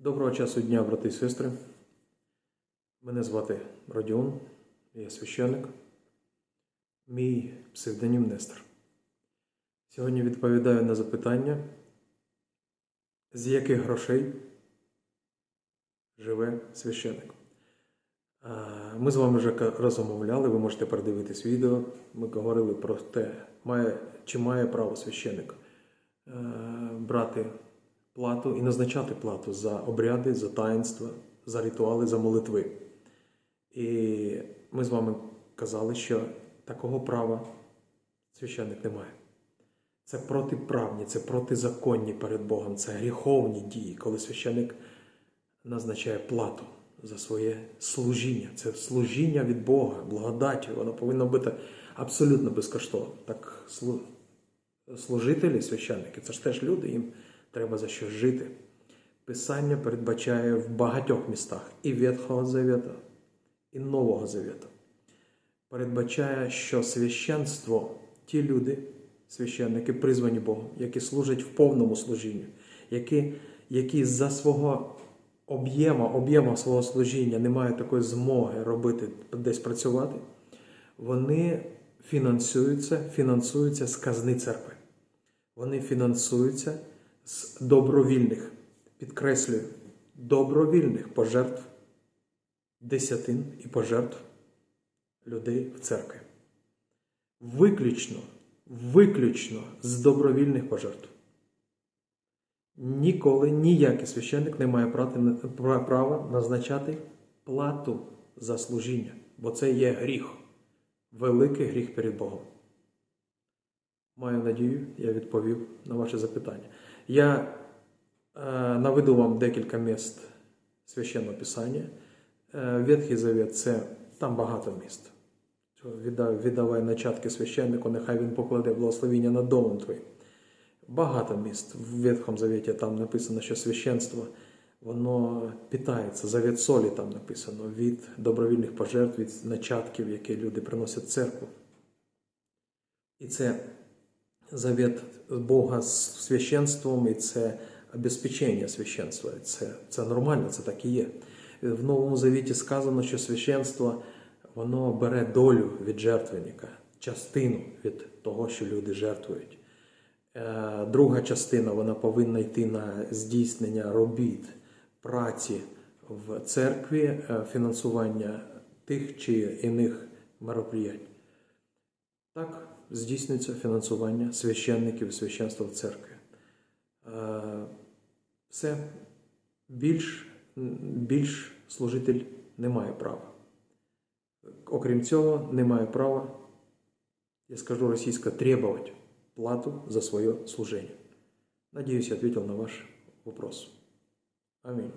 Доброго часу дня, брати і сестри. Мене звати Родіон, я священник. Мій псевдонім Нестор. Сьогодні відповідаю на запитання, з яких грошей живе священник. Ми з вами вже розмовляли, ви можете передивитись відео. Ми говорили про те, чи має право священник е, брати плату і назначати плату за обряди, за таїнства, за ритуали, за молитви. І ми з вами казали, що такого права священник не має. Це протиправні, це протизаконні перед Богом, це гріховні дії, коли священник назначає плату за своє служіння. Це служіння від Бога, благодаті. Воно повинно бути абсолютно безкоштовно. Так служителі, священники, це ж теж люди, їм треба за щось жити. Писання передбачає в багатьох містах і Ветхого Завета, і Нового Завета. Передбачає, що священство, ті люди, священники, призвані Богом, які служать в повному служінні, які, які за свого об'єма, об'єма свого служіння не мають такої змоги робити, десь працювати, вони фінансуються, фінансуються з казни церкви. Вони фінансуються з добровільних, підкреслюю, добровільних пожертв десятин і пожертв людей в церкві. Виключно, виключно з добровільних пожертв. Ніколи ніякий священник не має права назначати плату за служіння, бо це є гріх, великий гріх перед Богом. Маю надію, я відповів на ваше запитання. Я е, наведу вам декілька міст священного писання. Е, Ветхий Завет це там багато міст. Віддав, віддавай начатки священнику, нехай він покладе благословіння над домом твоїм. Багато міст в Ветхому Завіті там написано, що священство воно питається. Завет солі там написано від добровільних пожертв, від начатків, які люди приносять церкву. І це завет Бога з священством, і це обезпечення священства. Це, це нормально, це так і є. В Новому Завіті сказано, що священство воно бере долю від жертвенника, частину від того, що люди жертвують. Е, Друга частина вона повинна йти на здійснення робіт, праці в церкві, е, фінансування тих чи іних мероприять. Так здійснюється фінансування священників і священства в церкві. Е, Все більш, більш служитель не має права. Окрім цього, не має права, я скажу російсько, требовать плату за свое служение. Надеюсь, я ответил на ваш вопрос. Аминь.